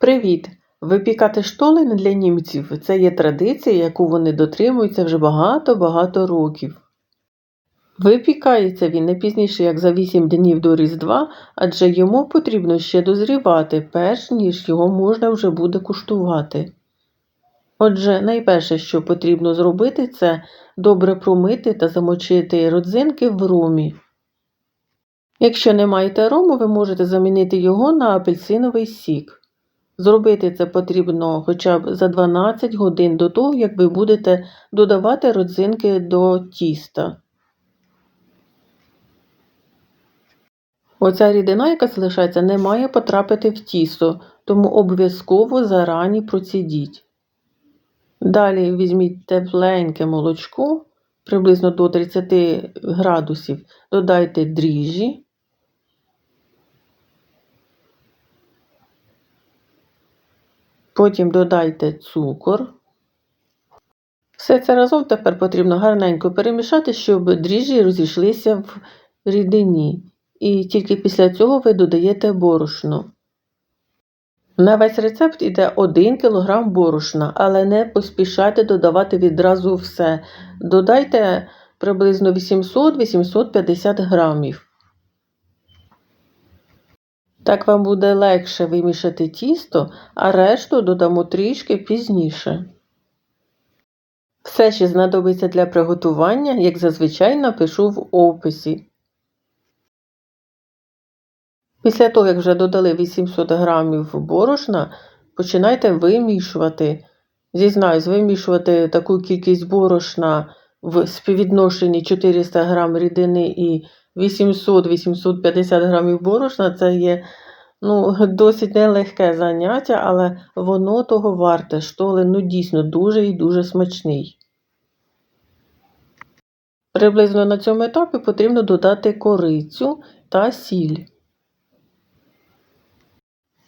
Привіт! Випікати штолен для німців це є традиція, яку вони дотримуються вже багато-багато років. Випікається він не пізніше, як за 8 днів до Різдва, адже йому потрібно ще дозрівати, перш ніж його можна вже буде куштувати. Отже, найперше, що потрібно зробити, це добре промити та замочити родзинки в ромі. Якщо не маєте рому, ви можете замінити його на апельсиновий сік. Зробити це потрібно хоча б за 12 годин до того, як ви будете додавати родзинки до тіста. Оця рідина, яка залишається, не має потрапити в тісто, тому обов'язково зарані процідіть. Далі візьміть тепленьке молочко приблизно до 30 градусів, додайте дріжджі. Потім додайте цукор. Все це разом тепер потрібно гарненько перемішати, щоб дріжджі розійшлися в рідині. І тільки після цього ви додаєте борошно. На весь рецепт йде 1 кг борошна, але не поспішайте додавати відразу все. Додайте приблизно 800-850 грамів. Так вам буде легше вимішати тісто, а решту додамо трішки пізніше. Все, що знадобиться для приготування, як зазвичай напишу в описі. Після того, як вже додали 800 г борошна, починайте вимішувати. Зізнаюсь, вимішувати таку кількість борошна в співвідношенні 400 г рідини і 800-850 грамів борошна це є ну, досить нелегке заняття, але воно того варте. Штолен ну, дійсно дуже і дуже смачний. Приблизно на цьому етапі потрібно додати корицю та сіль.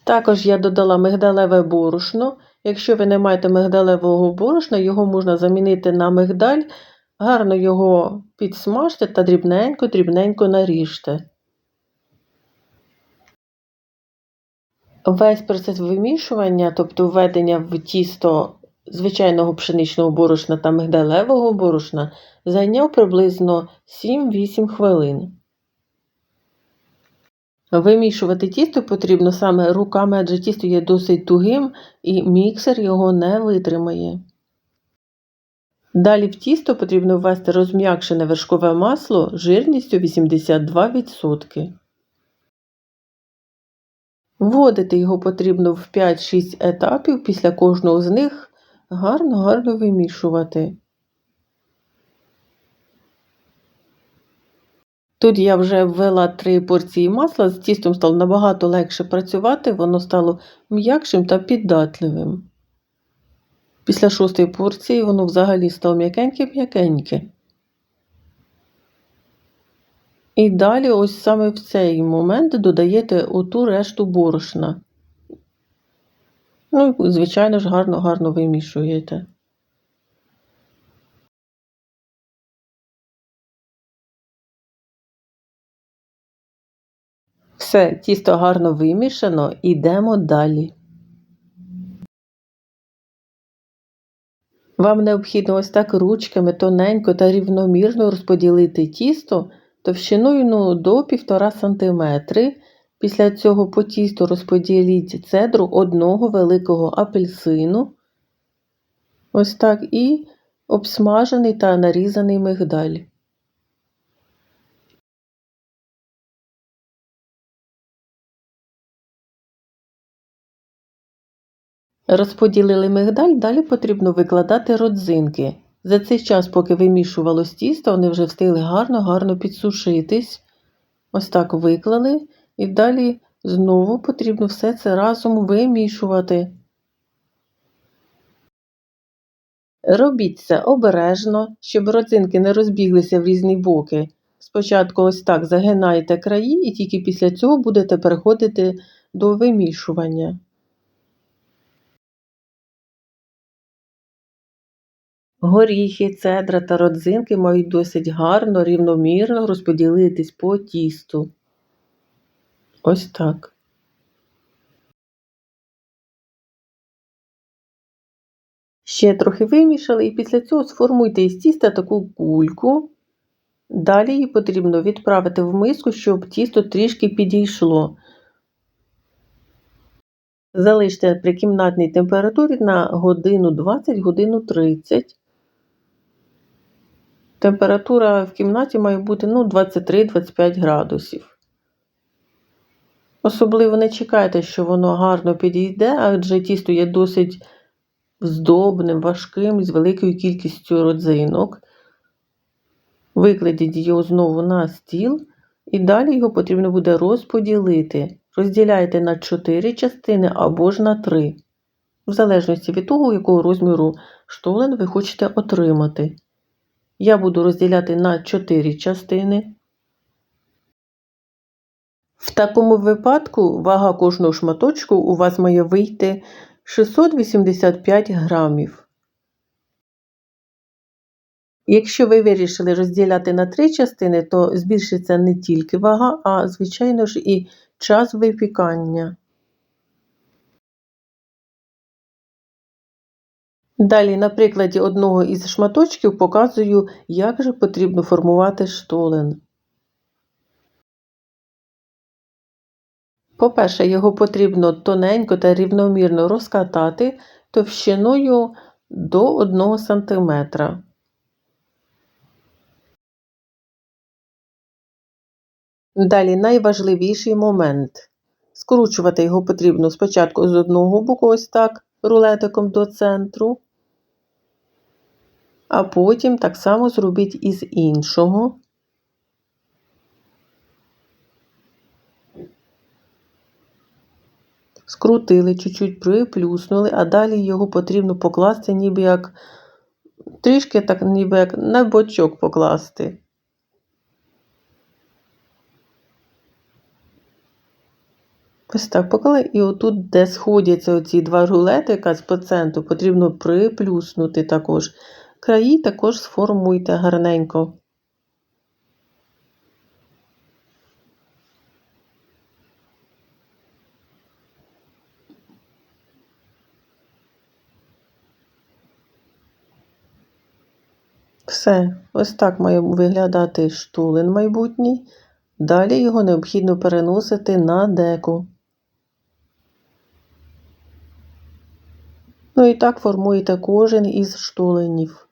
Також я додала мигдалеве борошно. Якщо ви не маєте мигдалевого борошна, його можна замінити на мигдаль Гарно його підсмажте та дрібненько-дрібненько наріжте. Весь процес вимішування, тобто введення в тісто звичайного пшеничного борошна та мигдалевого борошна, зайняв приблизно 7-8 хвилин. Вимішувати тісто потрібно саме руками, адже тісто є досить тугим і міксер його не витримає. Далі в тісто потрібно ввести розм'якшене вершкове масло жирністю 82%. Вводити його потрібно в 5-6 етапів, після кожного з них гарно-гарно вимішувати. Тут я вже ввела 3 порції масла, з тістом стало набагато легше працювати, воно стало м'якшим та піддатливим. Після шостої порції воно взагалі стало м'якеньке-м'якеньке. І далі, ось саме в цей момент додаєте оту решту борошна. Ну, звичайно ж, гарно-гарно вимішуєте. Все, тісто гарно вимішано, йдемо далі. Вам необхідно ось так ручками тоненько та рівномірно розподілити тісто товщиною ну, до 1,5 см. Після цього по тісту розподіліть цедру одного великого апельсину. Ось так і обсмажений та нарізаний мигдаль. Розподілили мигдаль, далі потрібно викладати родзинки. За цей час, поки вимішувалось тісто, вони вже встигли гарно-гарно підсушитись. Ось так виклали. І далі знову потрібно все це разом вимішувати. Робіть це обережно, щоб родзинки не розбіглися в різні боки. Спочатку ось так загинаєте краї, і тільки після цього будете переходити до вимішування. Горіхи, цедра та родзинки мають досить гарно, рівномірно розподілитись по тісту. Ось так. Ще трохи вимішали, і після цього сформуйте із тіста таку кульку. Далі її потрібно відправити в миску, щоб тісто трішки підійшло. Залиште при кімнатній температурі на годину 20, годину 30. Температура в кімнаті має бути ну, 23-25 градусів. Особливо не чекайте, що воно гарно підійде, адже тісто є досить здобним, важким, з великою кількістю родзинок. Викладіть його знову на стіл, і далі його потрібно буде розподілити. Розділяйте на 4 частини або ж на 3, в залежності від того, якого розміру штолен ви хочете отримати. Я буду розділяти на 4 частини. В такому випадку вага кожного шматочку у вас має вийти 685 грамів. Якщо ви вирішили розділяти на три частини, то збільшиться не тільки вага, а, звичайно ж, і час випікання. Далі, на прикладі одного із шматочків показую, як же потрібно формувати штолен. По-перше, його потрібно тоненько та рівномірно розкатати товщиною до 1 см. Далі найважливіший момент. Скручувати його потрібно спочатку з одного боку, ось так, рулетиком до центру, а потім так само зробіть і з іншого. Скрутили, чуть-чуть приплюснули, а далі його потрібно покласти, ніби як трішки так, ніби як на бочок покласти. Ось так поклали, і отут, де сходяться оці два рулетика з паценту, потрібно приплюснути також. Краї також сформуйте гарненько. Все, ось так має виглядати штулен майбутній. Далі його необхідно переносити на деку. Ну і так формуєте кожен із штоленів.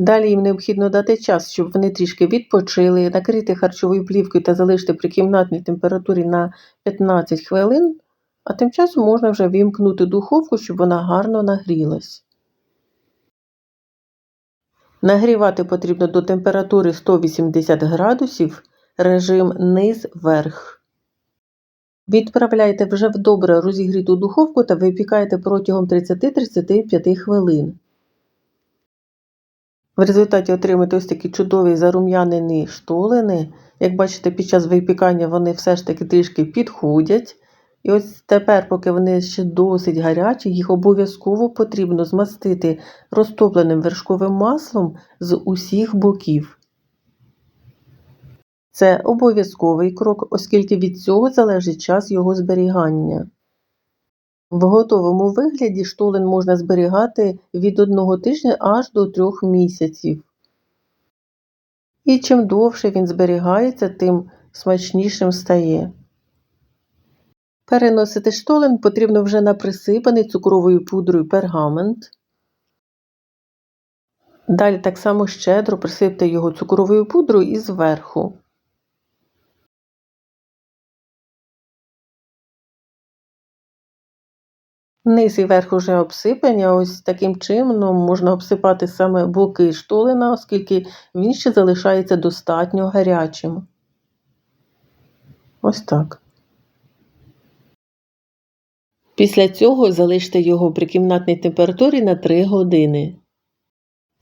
Далі їм необхідно дати час, щоб вони трішки відпочили, накрити харчовою плівкою та залишити при кімнатній температурі на 15 хвилин, а тим часом можна вже вімкнути духовку, щоб вона гарно нагрілась. Нагрівати потрібно до температури 180 градусів режим низ верх. Відправляйте вже в добре розігріту духовку та випікайте протягом 30-35 хвилин. В результаті отримаєте ось такі чудові зарум'янені штолени. Як бачите, під час випікання вони все ж таки трішки підходять. І ось тепер, поки вони ще досить гарячі, їх обов'язково потрібно змастити розтопленим вершковим маслом з усіх боків. Це обов'язковий крок, оскільки від цього залежить час його зберігання. В готовому вигляді штолен можна зберігати від одного тижня аж до трьох місяців. І чим довше він зберігається, тим смачнішим стає. Переносити штолен потрібно вже на присипаний цукровою пудрою пергамент. Далі так само щедро присипте його цукровою пудрою і зверху. Низ і верх уже обсипані, ось таким чином можна обсипати саме боки штолена, оскільки він ще залишається достатньо гарячим. Ось так. Після цього залиште його при кімнатній температурі на 3 години.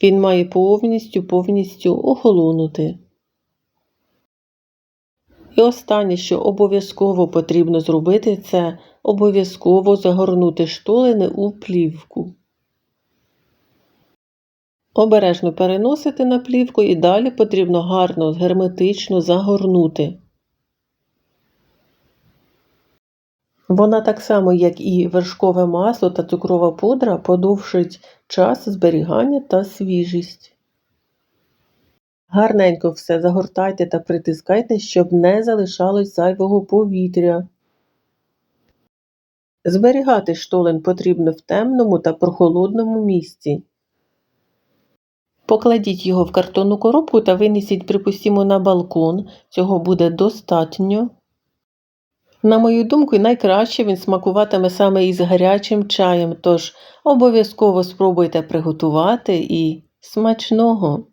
Він має повністю повністю охолонути. І останнє, що обов'язково потрібно зробити, це обов'язково загорнути штолини у плівку. Обережно переносити на плівку і далі потрібно гарно герметично загорнути. Вона так само, як і вершкове масло та цукрова пудра, подовшить час зберігання та свіжість. Гарненько все загортайте та притискайте, щоб не залишалось зайвого повітря. Зберігати штолен потрібно в темному та прохолодному місці. Покладіть його в картонну коробку та винесіть, припустімо, на балкон. Цього буде достатньо. На мою думку, найкраще він смакуватиме саме із гарячим чаєм, тож обов'язково спробуйте приготувати і смачного!